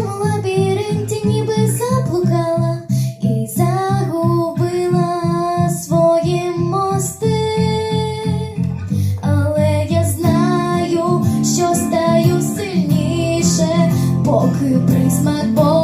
цьому лабіринті ніби заплукала і загубила свої мости. Але я знаю, що стаю сильніше, поки присмак болю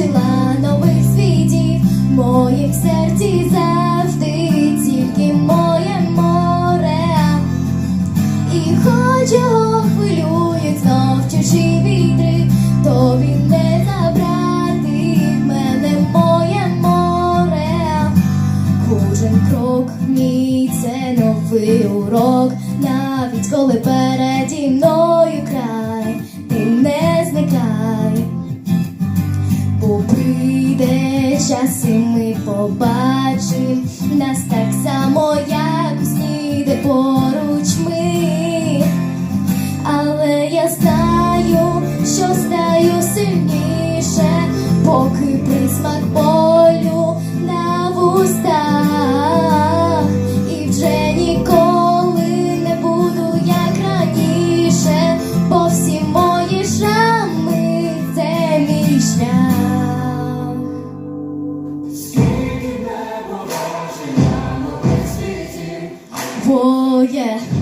побачила нових світів, в серці завжди тільки моє море. І хоч його хвилюють знов чужі вітри, то він не забрати мене моє море. Кожен крок мій новий урок, навіть коли переді мною край, час, і ми побачим нас так само, як сні, де поруч ми. Але я знаю, що стаю сильніше, поки присмак болю Oh yeah.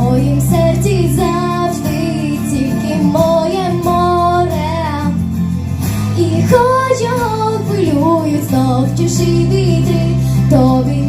Моїм серці завжди тільки моє море. І хоч його хвилюють знов чужі вітри, тобі